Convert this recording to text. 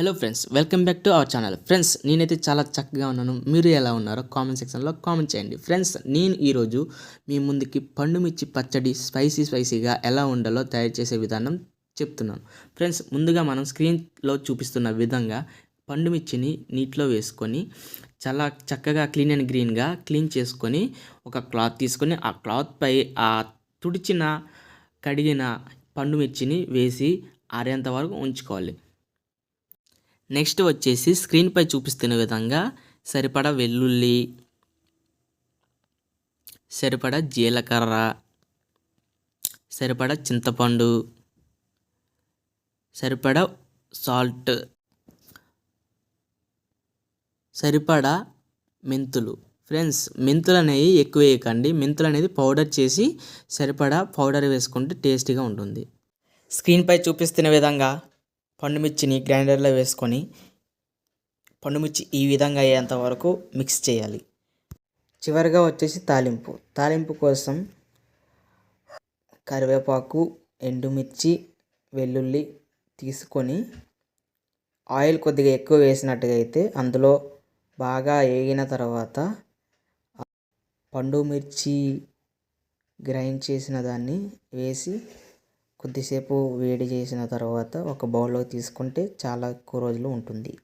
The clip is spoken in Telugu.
Hello friends welcome back to our channel friends నేనైతే చాలా చక్కగా ఉన్నాను. మీరు ఎలా ఉన్నారో కామెంట్ సెక్షన్లో కామెంట్ చేయండి. ఫ్రెండ్స్ నేను ఈరోజు మీ ముందుకి పండుమిర్చి పచ్చడి స్పైసీ స్పైసీగా ఎలా ఉండాలో తయారు చేసే విధానం చెప్తున్నాను. ఫ్రెండ్స్ ముందుగా మనం స్క్రీన్లో చూపిస్తున్న విధంగా పండుమిర్చిని నీటిలో వేసుకొని చాలా చక్కగా క్లీన్ అండ్ గ్రీన్గా క్లీన్ చేసుకొని ఒక క్లాత్ తీసుకొని ఆ క్లాత్పై ఆ తుడిచిన కడిగిన పండుమిర్చిని వేసి ఆరేంత వరకు ఉంచుకోవాలి. నెక్స్ట్ వచ్చేసి స్క్రీన్పై చూపిస్తున్న విధంగా సరిపడా వెల్లుల్లి సరిపడా జీలకర్ర సరిపడా చింతపండు సరిపడా సాల్ట్ సరిపడా మెంతులు. ఫ్రెండ్స్ మెంతులు అనేవి ఎక్కువ వేయకండి. మెంతులు అనేది పౌడర్ చేసి సరిపడా పౌడర్ వేసుకుంటే టేస్టీగా ఉంటుంది. స్క్రీన్పై చూపిస్తున్న విధంగా పండుమిర్చిని గ్రైండర్లో వేసుకొని పండుమిర్చి ఈ విధంగా అయ్యేంత వరకు మిక్స్ చేయాలి. చివరిగా వచ్చేసి తాలింపు. తాలింపు కోసం కరివేపాకు ఎండుమిర్చి వెల్లుల్లి తీసుకొని ఆయిల్ కొద్దిగా ఎక్కువ వేసినట్టుగా అయితే అందులో బాగా వేగిన తర్వాత పండు మిర్చి గ్రైండ్ చేసిన దాన్ని వేసి కొద్దిసేపు వేడి చేసిన తర్వాత ఒక బౌల్లో తీసుకుంటే చాలా ఎక్కువ రోజులు ఉంటుంది.